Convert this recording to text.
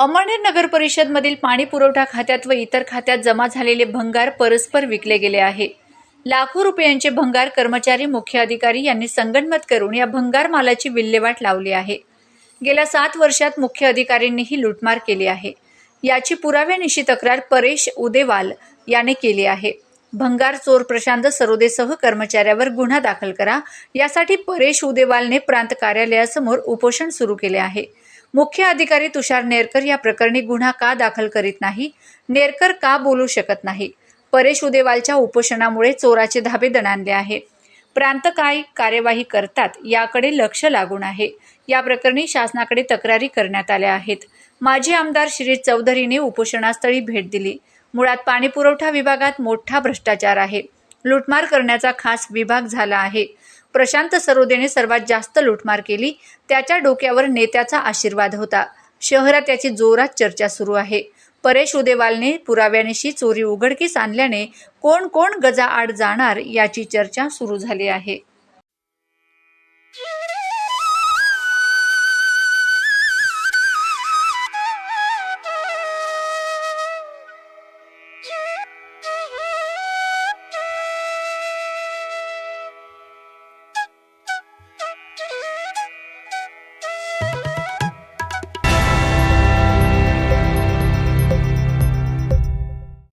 अमळनेर नगर परिषदमधील पाणी पुरवठा खात्यात व इतर खात्यात जमा झालेले भंगार परस्पर विकले गेले आहे. लाखो रुपयांचे भंगार कर्मचारी मुख्य अधिकारी यांनी संगणमत करून या भंगार मालाची विल्हेवाट लावली आहे. गेल्या सात वर्षात मुख्य अधिकाऱ्यांनीही लूटमार केली आहे. याची पुराव्यानिशी तक्रार परेश उदेवाल याने केली आहे. भंगार चोर प्रशांत सरोदेसह कर्मचाऱ्यावर गुन्हा दाखल करा. यासाठी परेश उदेवालने प्रांत कार्यालयासमोर उपोषण सुरू केले आहे. मुख्य अधिकारी तुषार नेरकर या प्रकरणी गुन्हा का दाखल करीत नाही? नेरकर का बोलू शकत नाही? परेश उदेवालच्या उपोषणामुळे चोराचे धाबे दणाणले आहे. प्रांत काय कार्यवाही करतात याकडे लक्ष लागून आहे. या प्रकरणी शासनाकडे तक्रारी करण्यात आल्या आहेत. माजी आमदार श्री चौधरीने उपोषणास्थळी भेट दिली. मुळात पाणीपुरवठा विभागात मोठा भ्रष्टाचार आहे. लुटमार करण्याचा खास विभाग झाला आहे. प्रशांत सरोदेने सर्वात जास्त लुटमार केली. त्याच्या डोक्यावर नेत्याचा आशीर्वाद होता. शहरात याची जोरात चर्चा सुरू आहे. परेश उदेवालने पुराव्यानिशी चोरी उघडकीस आणल्याने कोण कोण गजाआड जाणार याची चर्चा सुरू झाली आहे.